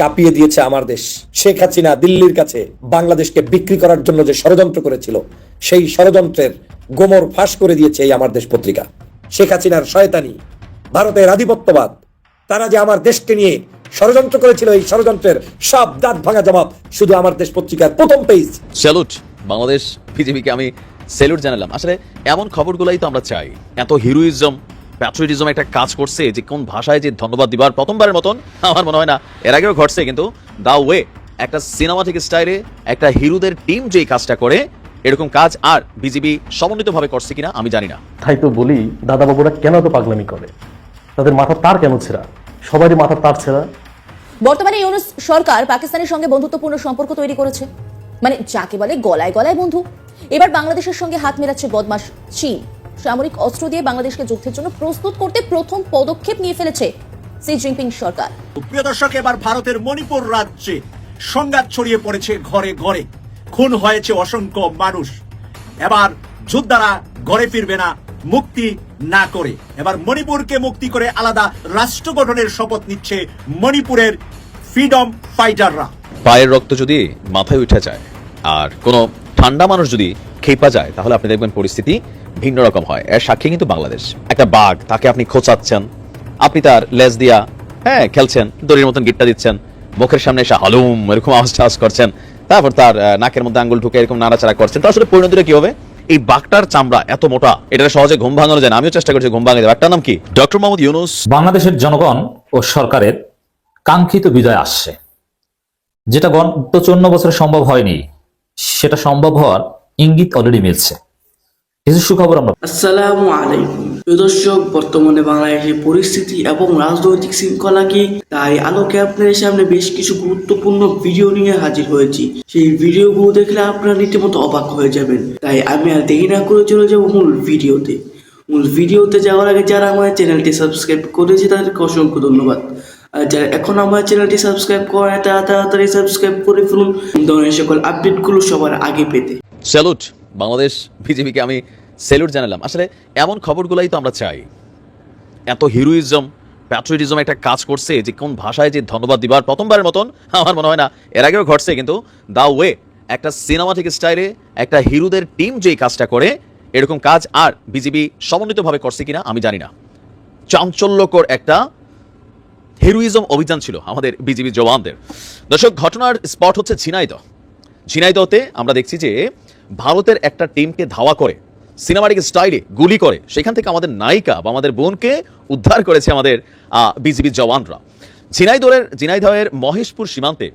কাঁপিয়ে দিয়েছে আমার দেশ। শেখ হাসিনা দিল্লির কাছে বাংলাদেশকে বিক্রি করার জন্য যে ষড়যন্ত্র করেছিল, সেই ষড়যন্ত্রের গোমর ফাঁস করে দিয়েছে এই আমার দেশ পত্রিকা। শেখ হাসিনার শয়তানি, ভারতের আধিপত্যবাদ, তারা যে আমার দেশকে নিয়ে ষড়যন্ত্র করেছিল, এই ষড়যন্ত্রের সব দাঁত ভাঙা জবাব শুধু আমার দেশ পত্রিকার প্রথম পেজ। স্যালুট, বাংলাদেশ বিজেপিকে আমি স্যালুট জানালাম। আসলে এমন খবরগুলাই তো আমরা চাই। এত হিরোইজম প্যাট্রিয়টিজম একটা কাজ করছে যে কোন ভাষায় যে ধন্যবাদ দিবার প্রথমবারের মতন আমার মনে হয় না এর আগেও ঘটছে কিন্তু দা ওয়ে একটা সিনেমাটিক স্টাইলে একটা হিরোদের টিম যে কাজটা করে এরকম কাজ আর বিজেপি সমন্বিতভাবে করছে কিনা আমি জানি না। তাই তো বলি দাদা বাবুরা কেন তো পাগলামি করে? তাদের মাথা তার কেন ছেঁড়া? সবারই মাথা তার ছেঁড়া। বর্তমানে ইউনুস সরকার পাকিস্তানের সঙ্গে বন্ধুত্বপূর্ণ সম্পর্ক তৈরি করেছে। মানে যাকে বলে গলায় গলায় বন্ধু। এবার বাংলাদেশের সঙ্গে হাত মেলাচ্ছে বদমাস চীন। সামরিক অস্ত্র দিয়ে বাংলাদেশকে যুদ্ধের জন্য প্রস্তুত করতে প্রথম পদক্ষেপ নিয়ে ফেলেছে সি জিনপিং সরকার। প্রিয় দর্শক এবার ভারতের মণিপুর রাজ্যে সংঘাত ছড়িয়ে পড়েছে ঘরে ঘরে। খুন হয়েছে অসংখ্য মানুষ। এবার যোদ্ধারা ঘরে ফিরবে না মুক্তি না করে। এবার মণিপুরকে মুক্তি করে আলাদা রাষ্ট্র গঠনের শপথ নিচ্ছে মণিপুরের ফ্রিডম ফাইটাররা। পায়ের রক্ত যদি মাথায় উঠে যায় আর কোনো ঠান্ডা মানুষ যদি খেপা যায়, তাহলে আপনি দেখবেন পরিস্থিতি ভিন্ন রকম হয়। এর সাক্ষী কিন্তু বাংলাদেশ। একটা বাঘ, তাকে আপনি খোঁচাচ্ছেন, আপনি তার লেজ দিয়া হ্যাঁ খেলছেন, দড়ির মতন গিটটা দিচ্ছেন, মুখের সামনে এসে হালুম, এরকম আওয়াজ টাওয়াজ করছেন, তারপর তার নাকের মধ্যে আঙ্গুল ঢুকে এরকম নাড়াচাড়া করছেন। তো আসলে পরিণতিটা কি হবে? এই বাঘটার চামড়া এত মোটা এটা সহজে ঘুম ভাঙানো যায় আমিও চেষ্টা করছি ঘুম ভাঙাতে। বাঘটার নাম কি? ডক্টর মোহাম্মদ ইউনুস। বাংলাদেশের জনগণ ও সরকারের কাঙ্ক্ষিত বিজয় আসছে। যেটা গত চুয়ান্ন বছরে সম্ভব হয়নি। সেটা সম্ভব হওয়ার ইঙ্গিত অলরেডি মিলছে। কিছু সুখবর আসসালামু আলাইকুম। দর্শক, বর্তমানে বাংলাদেশের পরিস্থিতি এবং রাজনৈতিক শৃঙ্খলাকে তাই আলোকে আপনাদের সামনে বেশ কিছু গুরুত্বপূর্ণ ভিডিও নিয়ে হাজির হয়েছি। সেই ভিডিওগুলো দেখলে আপনারা রীতিমতো অবাক হয়ে যাবেন। তাই আমি আর দেরি না করে চলে যাব মূল ভিডিওতে মূল ভিডিওতে যাওয়ার আগে যারা আমার চ্যানেলটি সাবস্ক্রাইব করেছে, তাদেরকে অসংখ্য ধন্যবাদ। যারা এখন আমার চ্যানেলটি সাবস্ক্রাইব করে তাড়াতাড়ি সাবস্ক্রাইব করে ফেলুন। ধরনের সকল আপডেটগুলো সবার আগে পেতে। স্যালুট, বাংলাদেশ বিজেপিকে আমি স্যালুট জানালাম। আসলে এমন খবরগুলাই তো আমরা চাই। এত হিরোইজম প্যাট্রিয়টিজম একটা কাজ করছে যে কোন ভাষায় যে ধন্যবাদ দিবার প্রথমবারের মতন আমার মনে হয় না, এর আগেও ঘটছে কিন্তু দা ওয়ে একটা সিনেমাটিক স্টাইলে একটা হিরোদের টিম যে কাজটা করে, এরকম কাজ আর বিজেপি সমন্বিতভাবে করছে কিনা আমি জানি না। চাঞ্চল্যকর একটা হিরোইজম অভিযান ছিল আমাদের বিজিবি জওয়ানদের। দর্শক, ঘটনার স্পট হচ্ছে ঝিনাইদহ। ঝিনাইদহতে আমরা দেখছি যে ভারতের একটা টিমকে ধাওয়া করে সিনেমাটিক স্টাইলে গুলি করে, সেখান থেকে আমাদের নায়িকা বা আমাদের বোনকে উদ্ধার করেছে আমাদের বিজিবি জওয়ানরা। ঝিনাইদহের ঝিনাইদহের মহেশপুর সীমান্তে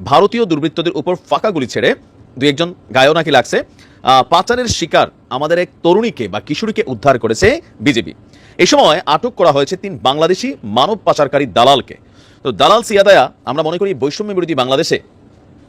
ভারতীয় দুর্বৃত্তদের উপর ফাঁকা গুলি ছেড়ে দু একজন গায়ও নাকি লাগছে। পাচারের শিকার আমাদের এক তরুণীকে বা কিশোরীকে উদ্ধার করেছে বিজেপি। এই সময় আটক করা হয়েছে তিন বাংলাদেশি মানব পাচারকারী দালালকে। তো দালাল সিয়াদায়া, আমরা মনে করি বৈষম্য বিরোধী বাংলাদেশে।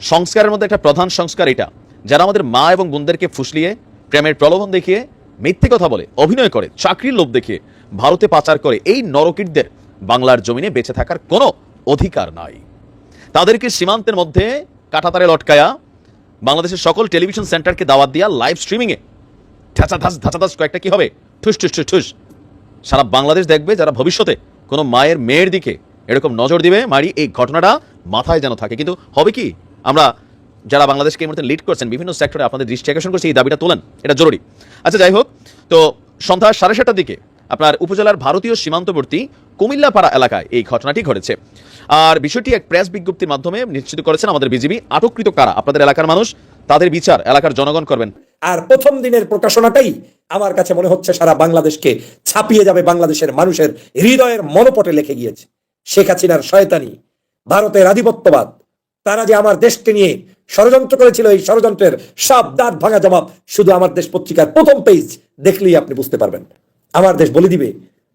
সংস্কারের মধ্যে একটা প্রধান সংস্কার এটা। যারা আমাদের মা এবং বোনদেরকে ফুসলিয়ে, প্রেমের প্রলোভন দেখিয়ে, মিথ্যে কথা বলে, অভিনয় করে, চাকরির লোভ দেখিয়ে ভারতে পাচার করে, এই নরকিটদের বাংলার জমিনে বেঁচে থাকার কোনো অধিকার নাই। তাদেরকে সীমান্তের মধ্যে কাটাতারে লটকায়া বাংলাদেশের সকল টেলিভিশন সেন্টারকে দাওয়াত দিয়া লাইভ স্ট্রিমিংয়ে ধাঁচা ধাস ধাঁচা ধাস কয়েকটা কি হবে? ঠুস ঠুস ঠুস ঠুস। সারা বাংলাদেশ দেখবে যারা ভবিষ্যতে কোনো মায়ের মেয়ের দিকে এরকম নজর দিবে, মারি, এই ঘটনাটা মাথায় যেন থাকে। কিন্তু হবে কি? আমরা যারা বাংলাদেশকে এই মুহূর্তে লিড করছেন, বিভিন্ন সেক্টরে আপনাদের দৃষ্টি আকর্ষণ করছে, এই দাবিটা তোলেন। এটা জরুরি। আচ্ছা যাই হোক, তো সন্ধ্যা সাড়ে সাতটার দিকে আপনার উপজেলার ভারতীয় সীমান্তবর্তী কুমিল্লাপাড়া এলাকায় এই ঘটনাটি ঘটেছে। আর বিষয়টি এক প্রেস বিজ্ঞপ্তির মাধ্যমে নিশ্চিত করেছেন আমাদের বিজিবি। আটককৃত কারা? আপনাদের এলাকার মানুষ, তাদের বিচার এলাকার জনগণ করবেন। আর প্রথম দিনের প্রকাশনাটাই আমার কাছে মনে হচ্ছে সারা বাংলাদেশকে ছাপিয়ে যাবে, বাংলাদেশের মানুষের হৃদয়ের মনোপটে লেখে গিয়েছে। শেখ হাসিনার শয়তানি, ভারতের আধিপত্যবাদ, তারা যে আমার দেশকে নিয়ে ষড়যন্ত্র করেছিল, এই ষড়যন্ত্রের সব দাঁত ভাঙা জবাব শুধু আমার দেশ পত্রিকার প্রথম পেজ দেখলেই আপনি বুঝতে পারবেন। আমার দেশ বলে দিবে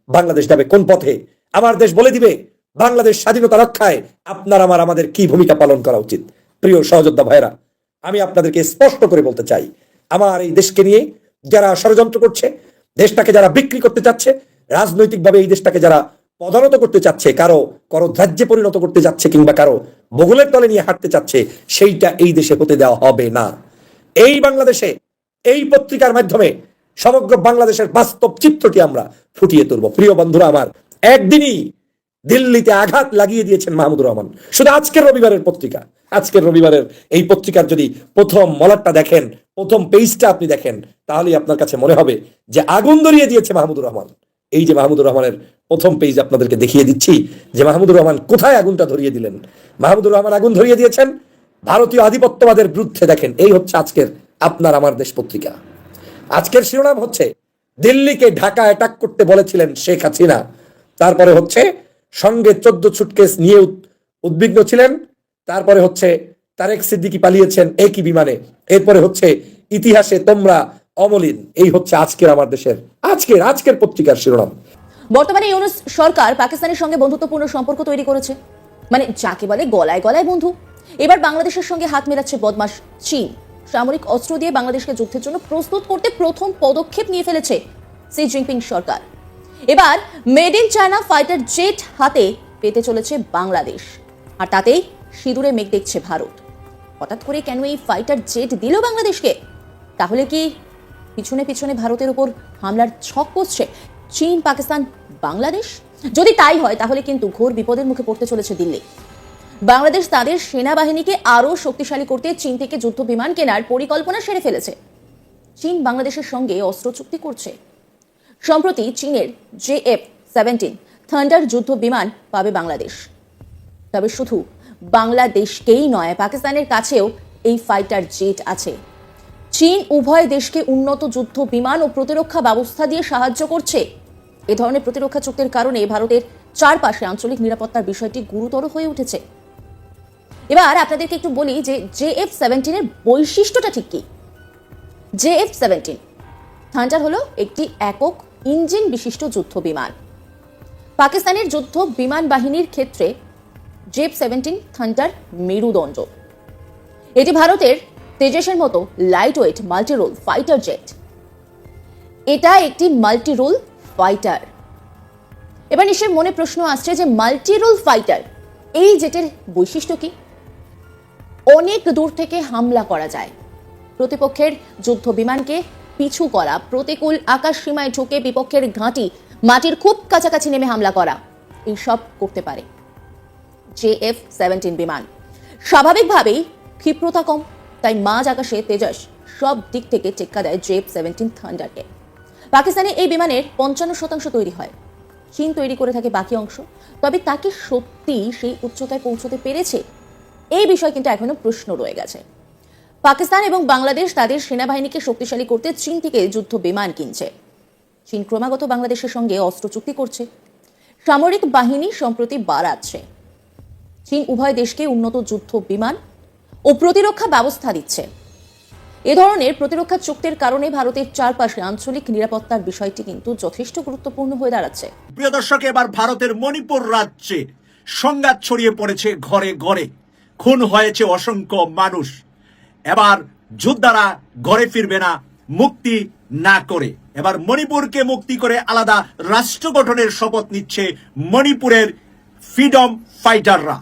বাংলাদেশ যাবে কোন পথে? আমার দেশ বলে দিবে, বাংলাদেশ স্বাধীনতা রক্ষায় আপনার, আমার, আমাদের কি ভূমিকা পালন করা উচিত? প্রিয় সহযোদ্ধা ভাইরা আমি আপনাদেরকে স্পষ্ট করে বলতে চাই, আমার এই দেশকে নিয়ে যারা ষড়যন্ত্র করছে, দেশটাকে যারা বিক্রি করতে চাচ্ছে, রাজনৈতিকভাবে এই দেশটাকে যারা পদানত করতে চাচ্ছে, কারও কারও ধার্যে পরিণত করতে যাচ্ছে কিংবা কারও বগলের তলে নিয়ে হাঁটতে চাচ্ছে, সেইটা এই দেশে হতে দেওয়া হবে না। এই বাংলাদেশে, এই পত্রিকার মাধ্যমে সমগ্র বাংলাদেশের বাস্তব চিত্রটি আমরা ফুটিয়ে তুলব। প্রিয় বন্ধুরা আমার, একদিনই দিল্লিতে আঘাত লাগিয়ে দিয়েছেন মাহমুদুর রহমান। শুধু আজকের রবিবারের পত্রিকা, আজকের রবিবারের এই পত্রিকার যদি প্রথম মলাটটা দেখেন, প্রথম পেজটা আপনি দেখেন, তাহলেই আপনার কাছে মনে হবে যে আগুন ধরিয়ে দিয়েছে মাহমুদুর রহমান। এই যে মাহমুদুর রহমানের প্রথম পেজ আপনাদেরকে দেখিয়ে দিচ্ছি যে মাহমুদুর রহমান কোথায় আগুনটা ধরিয়ে দিলেন। মাহমুদুর রহমান আগুন ধরিয়ে দিয়েছেন, ভারতীয় আধিপত্যবাদের বিরুদ্ধে দেখেন। এই হচ্ছে আজকের আপনার, আমার দেশ পত্রিকা। আজকের শিরোনাম হচ্ছে, দিল্লিকে ঢাকা অ্যাটাক করতে বলেছিলেন শেখ হাসিনা। তারপরে হচ্ছে, সঙ্গে চোদ্দ সুটকেস নিয়ে উদ্বিগ্ন ছিলেন। তারপরে হচ্ছে, তারেক সিদ্দিকি পালিয়েছেন একই বিমানে। এরপরে হচ্ছে, ইতিহাসে তোমরা অমলিন। এই হচ্ছে আজকের আমার দেশের, আজকের আজকের পত্রিকার শিরোনাম। বর্তমানে ইউনুস সরকার পাকিস্তানের সঙ্গে বন্ধুত্বপূর্ণ সম্পর্ক তৈরি করেছে। মানে যাকে বলে গলায় গলায় বন্ধু। এবার বাংলাদেশের সঙ্গে হাত মেলাচ্ছে বদমাস চীন। সামরিক অস্ত্র দিয়ে বাংলাদেশকে যুদ্ধের জন্য প্রস্তুত করতে প্রথম পদক্ষেপ নিয়ে ফেলেছে সি জিনপিং সরকার। এবার made in China fighter jet হাতে পেতে চলেছে বাংলাদেশ। আর তাতেই সিঁদুরে মেঘ দেখছে ভারত। হঠাৎ করে কেন এই ফাইটার জেট দিল বাংলাদেশকে? তাহলে কি পিছনে পিছনে ভারতের উপর হামলার ছক কষছে চীন, পাকিস্তান, বাংলাদেশ? যদি তাই হয়, তাহলে কিন্তু ঘোর বিপদের মুখে পড়তে চলেছে দিল্লি। বাংলাদেশ তাদের সেনাবাহিনীকে আরও শক্তিশালী করতে চীন থেকে যুদ্ধ বিমান কেনার পরিকল্পনা সেরে ফেলেছে। চীন বাংলাদেশের সঙ্গে অস্ত্র চুক্তি করছে। সম্প্রতি চীনের জে এফ সেভেন্টিন থান্ডার যুদ্ধ বিমান পাবে বাংলাদেশ। তবে শুধু বাংলাদেশকেই নয়, পাকিস্তানের কাছেও এই ফাইটার জেট আছে। চীন উভয় দেশকে উন্নত যুদ্ধ বিমান ও প্রতিরক্ষা ব্যবস্থা দিয়ে সাহায্য করছে। এ ধরনের প্রতিরক্ষা চুক্তির কারণে ভারতের চারপাশে আঞ্চলিক নিরাপত্তার বিষয়টি গুরুতর হয়ে উঠেছে। এবার আপনাদেরকে একটু বলি যে জে এফ সেভেন্টিনের বৈশিষ্ট্যটা ঠিক কি? জে এফ সেভেন্টিন, থান্ডার হলো একটি একক ইঞ্জিন বিশিষ্ট যুদ্ধ বিমান। পাকিস্তানের যুদ্ধ বিমান বাহিনীর ক্ষেত্রে জেফ সেভেন্টিন থান্ডার মেরুদণ্ড। এটি ভারতের তেজসের মতো light weight multirole fighter jet এটা একটি মাল্টিরোল ফাইটার এবার নিশ্চয়ই মনে প্রশ্ন আসছে যে মাল্টিরোল ফাইটার এই জেটের বৈশিষ্ট্য কি? অনেক দূর থেকে হামলা করা যায়। প্রতিপক্ষের যুদ্ধ বিমানকে পিছু করা, প্রতিকূল আকাশ সীমায় ঢুকে বিপক্ষের ঘাঁটি, মাটির খুব কাছাকাছি নেমে হামলা করা, এইসব করতে পারে। জে এফ সেভেন্টিন বিমান। স্বাভাবিকভাবেই ক্ষিপ্রতা কম, তাই মাঝ আকাশে তেজস সব দিক থেকে টেক্কা দেয় জে এফ সেভেন্টিন থান্ডারকে। পাকিস্তানে এই বিমানের পঞ্চান্ন শতাংশ তৈরি হয়। চীন তৈরি করে থাকে বাকি অংশ, তবে তাকে সত্যি সেই উচ্চতায় পৌঁছতে পেরেছে এই বিষয়ে কিন্তু এখনও প্রশ্ন রয়ে গেছে। পাকিস্তান এবং বাংলাদেশ তাদের সেনাবাহিনীকে শক্তিশালী করতে চীন থেকে যুদ্ধ বিমান কিনছে। চীন ক্রমাগত বাংলাদেশের সঙ্গে অস্ত্র চুক্তি করছে। সামরিক বাহিনী সম্প্রতি বাড়াচ্ছে। চীন উভয় দেশকে উন্নত যুদ্ধ বিমান ও প্রতিরক্ষা ব্যবস্থা দিচ্ছে। এ ধরনের প্রতিরক্ষা চুক্তির কারণে ভারতের চারপাশে আঞ্চলিক নিরাপত্তার বিষয়টি কিন্তু যথেষ্ট গুরুত্বপূর্ণ হয়ে দাঁড়াচ্ছে। প্রিয় দর্শক, এবার ভারতের মণিপুর রাজ্যে সংঘাত ছড়িয়ে পড়েছে ঘরে ঘরে। খুন হয়েছে অসংখ্য মানুষ। এবার যোদ্ধারা ঘরে ফিরবে না, মুক্তি না করে। এবার মণিপুরকে মুক্তি করে আলাদা রাষ্ট্র গঠনের শপথ নিচ্ছে মণিপুরের ফ্রিডম ফাইটাররা,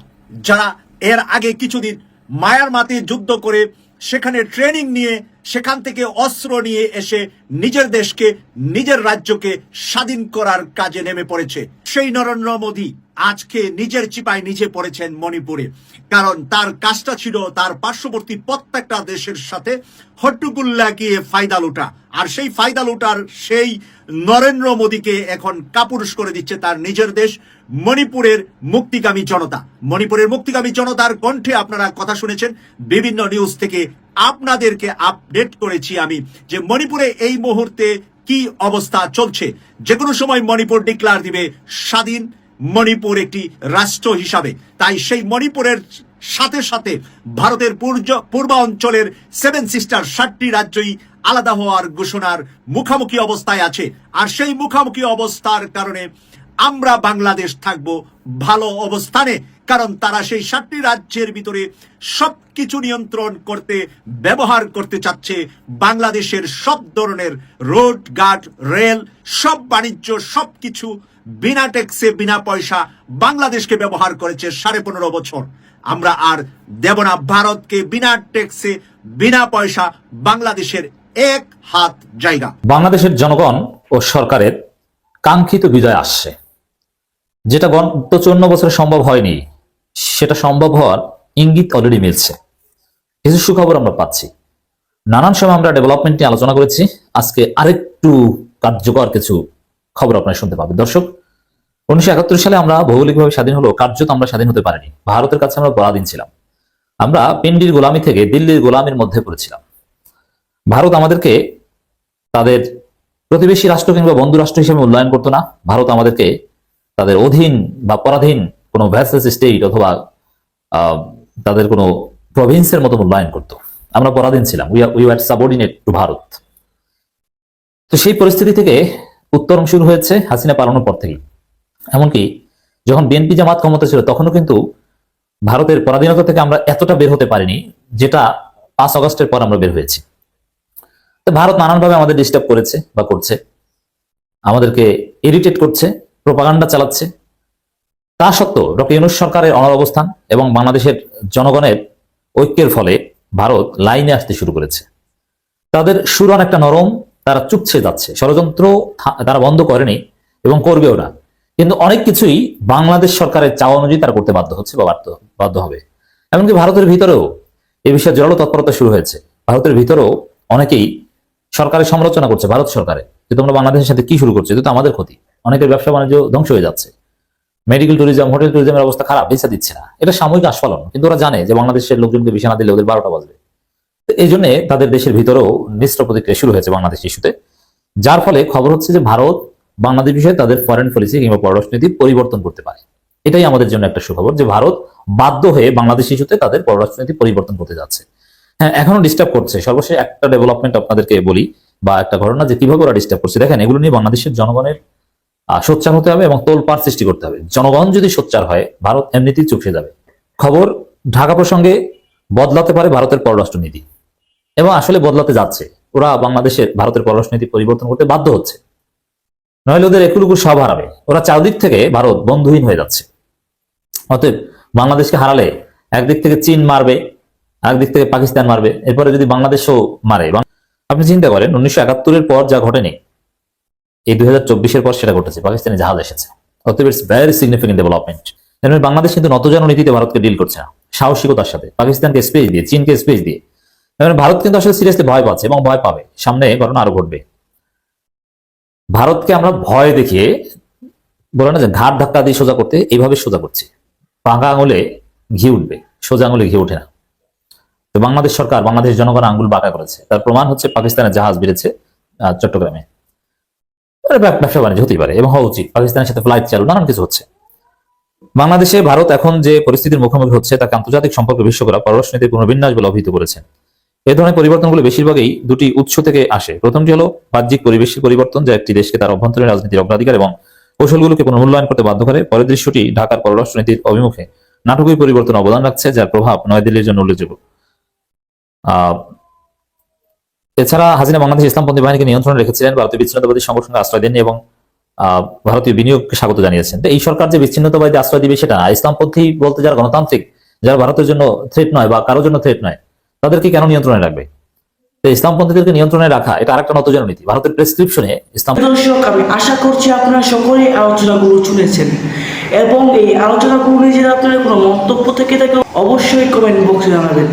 যারা এর আগে কিছুদিন মায়ার মাতে যুদ্ধ করে সেখানে ট্রেনিং নিয়ে সেখান থেকে অস্ত্র নিয়ে এসে নিজের দেশকে, নিজের রাজ্যকে স্বাধীন করার কাজে নেমে পড়েছে। সেই নরেন্দ্র মোদী আজকে নিজের চিপায় নিজে পড়েছেন মণিপুরে। কারণ তার কাজটা ছিল তার পার্শ্ববর্তী প্রত্যেকটা দেশের সাথে হট্টুকুল লাগিয়ে ফায়দা লুটা। আর সেই ফায়দা লুটার সেই নরেন্দ্র মোদীকে এখন কাপুরুষ করে দিচ্ছে তার নিজের দেশ। মণিপুরের মুক্তিকামী জনতা। মণিপুরের মুক্তিকামী জনতার কণ্ঠে আপনারা কথা শুনেছেন। বিভিন্ন নিউজ থেকে আপনাদেরকে আপডেট করেছি আমি যে মণিপুরে এই মুহূর্তে কি অবস্থা চলছে। যে কোনো সময় মণিপুর ডিক্লার দিবে স্বাধীন মণিপুর একটি রাষ্ট্র হিসাবে। তাই সেই মণিপুরের সাথে সাথে ভারতের পূর্বাঞ্চলের সেভেন সিস্টার ষাটটি রাজ্যই আলাদা হওয়ার ঘোষণার মুখামুখি অবস্থায় আছে। আর সেই মুখামুখি অবস্থার কারণে আমরা বাংলাদেশ থাকব ভালো অবস্থানে, কারণ তারা সেই সাতটি রাজ্যের ভিতরে সবকিছু নিয়ন্ত্রণ করতে, ব্যবহার করতে চাচ্ছে বাংলাদেশের সব ধরনের রোড গার্ড, রেল, সব বাণিজ্য, সবকিছু বিনা ট্যাক্সে, বিনা পয়সা বাংলাদেশকে ব্যবহার করেছে সাড়ে পনেরো বছর। আমরা আর দেব না, ভারতকে বিনা ট্যাক্সে, বিনা পয়সা বাংলাদেশের এক হাত জায়গা। বাংলাদেশের জনগণ ও সরকারের কাঙ্ক্ষিত বিজয় আসছে। যেটা গত চুয়ান্ন বছরে সম্ভব হয়নি, সেটা সম্ভব হওয়ার ইঙ্গিত অলরেডি মিলছে। কিছু সুখবর আমরা পাচ্ছি। নানান সময় আমরা ডেভেলপমেন্ট নিয়ে আলোচনা করেছি, আজকে আরেকটু কার্যকর কিছু খবর আপনারা শুনতে পাবেন দর্শক, উনিশশো একাত্তর সালে আমরা ভৌগোলিকভাবে স্বাধীন হলেও কার্যত আমরা স্বাধীন হতে পারিনি। ভারতের কাছে আমরা পরাধীন ছিলাম। আমরা পিন্ডির গোলামি থেকে দিল্লির গোলামির মধ্যে পড়েছিলাম। ভারত আমাদেরকে তাদের প্রতিবেশী রাষ্ট্র কিংবা বন্ধু রাষ্ট্র হিসেবে মূল্যায়ন করতো না। ভারত আমাদেরকে তাদের অধীন বা পরাধীন কোনো ভ্যাসেস স্টেট অথবা তাদের কোনো প্রভিন্সের মতো মূল্যায়ন করতো। আমরা পরাধীন ছিলাম। We are subordinate to Bharat. তো সেই পরিস্থিতি থেকে উত্তরণ শুরু হয়েছে হাসিনা পালানোর পর থেকেই। এমনকি যখন বিএনপি জামাত ক্ষমতা ছিল, তখনও কিন্তু ভারতের পরাধীনতা থেকে আমরা এতটা বের হতে পারিনি, যেটা পাঁচ আগস্টের পর আমরা বের হয়েছি। তো ভারত নানানভাবে আমাদের ডিস্টার্ব করেছে বা করছে। আমাদেরকে ইরিটেট করছে। প্রপাগান্ডা চালাচ্ছে। তা সত্ত্বেও ডক্টর ইউনুস সরকারের অনর অবস্থান এবং বাংলাদেশের জনগণের ঐক্যের ফলে ভারত লাইনে আসতে শুরু করেছে। তাদের সুর অনেকটা নরম, তারা চুপছে যাচ্ছে। ষড়যন্ত্র তারা বন্ধ করেনি এবং করবেও না। কিন্তু অনেক কিছুই বাংলাদেশ সরকারের চাওয়া অনুযায়ী তারা করতে বাধ্য হচ্ছে বা বাধ্য হবে। এমনকি ভারতের ভিতরেও এ বিষয়ে জোরালো তৎপরতা শুরু হয়েছে। ভারতের ভিতরেও অনেকেই সরকারের সমালোচনা করছে, ভারত সরকারে, যে তোমরা বাংলাদেশের সাথে কি শুরু করছ এটা তো আমাদের ক্ষতি। অনেকের ব্যবসা বাণিজ্য ধ্বংস হয়ে যাচ্ছে। মেডিকেল ট্যুরিজম হোটেল ট্যুরিজমের অবস্থা খারাপ ভিসা দিচ্ছে না। এটা সাময়িক আস্ফালন কিন্তু ওরা জানে যে বাংলাদেশের লোকজনকে ভিসা না দিলে ওদের বারোটা বাজবে। এই জন্য তাদের দেশের ভিতরেও মিশ্র প্রতিক্রিয়া শুরু হয়েছে বাংলাদেশ ইস্যুতে। যার ফলে খবর হচ্ছে যে ভারত, বাংলাদেশ বিষয়ে তাদের ফরেন পলিসি কিংবা পররাষ্ট্রনীতি পরিবর্তন করতে পারে। এটাই আমাদের জন্য একটা সুখবর যে ভারত বাধ্য হয়ে বাংলাদেশ ইস্যুতে তাদের পররাষ্ট্রনীতি পরিবর্তন করতে যাচ্ছে। হ্যাঁ এখনও ডিস্টার্ব করছে। সর্বশেষ একটা ডেভেলপমেন্ট আপনাদেরকে বলি বা একটা ঘটনা যে কীভাবে ওরা ডিস্টার্ব করছে। দেখেন, এগুলো নিয়ে বাংলাদেশের জনগণের সোচ্চার হতে হবে এবং তোলপাড় সৃষ্টি করতে হবে। জনগণ যদি সোচ্চার হয়, ভারত এমনিতেই চুপসে যাবে। খবর ঢাকা প্রসঙ্গে বদলাতে পারে ভারতের পররাষ্ট্রনীতি। এবং আসলে বদলাতে যাচ্ছে। ওরা বাংলাদেশের ভারতের পররাষ্ট্রনীতি পরিবর্তন করতে বাধ্য হচ্ছে। নইলে ওদের একুলুকু সব হারাবে। ওরা চারদিক থেকে ভারত বন্ধুহীন হয়ে যাচ্ছে। অতএব বাংলাদেশকে হারালে একদিক থেকে চীন মারবে, আরেকদিক থেকে পাকিস্তান মারবে। এরপরে যদি বাংলাদেশও মারে আপনি চিন্তা করেন, উনিশশো একাত্তরের পর যা ঘটেনি এই দুই হাজার পর সেটা ঘটেছে। পাকিস্তানি জাহাজ এসেছে। অতএব it's very significant development Bangladesh কিন্তু নতজন নীতিতে ভারতকে ডিল করছে না। সাহসিকতার সাথে। পাকিস্তানকে স্পেস দিয়ে, চীনকে স্পেস দিয়ে। ভারত কিন্তু আসলে সিরিয়াসলি ভয় পাচ্ছে এবং ভয় পাবে। সামনে ঘটনা আরও ঘটবে। ভারতকে আমরা ভয় দেখিয়ে বলে না যে ঘাট ধাক্কা দিয়ে সোজা করতে, এইভাবে সোজা করছি। পাকা আঙুলে ঘি উঠবে। সোজা আঙুলে ঘি ওঠে না। তো বাংলাদেশ সরকার, বাংলাদেশ জনগণ আঙ্গুল বাঁকা করেছে। তার প্রমাণ হচ্ছে পাকিস্তানের জাহাজ বেড়েছে চট্টগ্রামে। ব্যবসা বাণিজ্য হতেই পারে এবং হওয়া উচিত। পাকিস্তানের সাথে ফ্লাইট চালু, নানান কিছু হচ্ছে। বাংলাদেশে ভারত এখন যে পরিস্থিতির মুখোমুখি হচ্ছে, তাকে আন্তর্জাতিক সম্পর্ক বিশ্ব করা পররাষ্ট্রনীতির পুনর্বিন্যাস বলে অভিহিত করেছেন। এই ধরনের পরিবর্তনগুলো বেশিরভাগই দুটি উৎস থেকে আসে। প্রথমটি হলো বাহ্যিক পরিবেশের পরিবর্তন, যা একটি দেশকে তার অভ্যন্তরীণ রাজনীতির অগ্রাধিকার এবং কৌশলগুলোকে পুনর্মূল্যায়ন করতে বাধ্য করে। পরের দৃশ্যটি ঢাকার পররাষ্ট্রনীতির অভিমুখে। নাটকীয় পরিবর্তন অবদান রাখছে, যার প্রভাব নয়াদিল্লির জন্য উল্লেখযোগ্য। এছাড়া হাসিনা বাংলাদেশ ইসলামপন্থী বাহিনীকে নিয়ন্ত্রণে রেখেছিলেন ভারতীয় বিচ্ছিন্নতাবাদী সংগঠনকে আশ্রয় দেননি এবং ভারতীয় বিনিয়োগকে স্বাগত জানিয়েছেন। তো এই সরকার যে বিচ্ছিন্নতাবাদী আশ্রয় দিবে সেটা ইসলামপন্থী বলতে যারা গণতান্ত্রিক, যারা ভারতের জন্য থ্রেট নয় বা কারোর জন্য থ্রেট নয়, তাদেরকে কেন নিয়ন্ত্রণে রাখবে? ইসলামপন্থীদেরকে নিয়ন্ত্রণে রাখা, এটা আরেকটা নতজন নীতি ভারতের প্রেসক্রিপশনে ইসলাম দর্শক, আমি আশা করছি আপনারা সকলেই আলোচনাগুলো শুনেছেন। এবং এই আলোচনাগুলো নিয়ে যদি কোনো মন্তব্য থেকে থাকে অবশ্যই কমেন্ট বক্সে জানাবেন।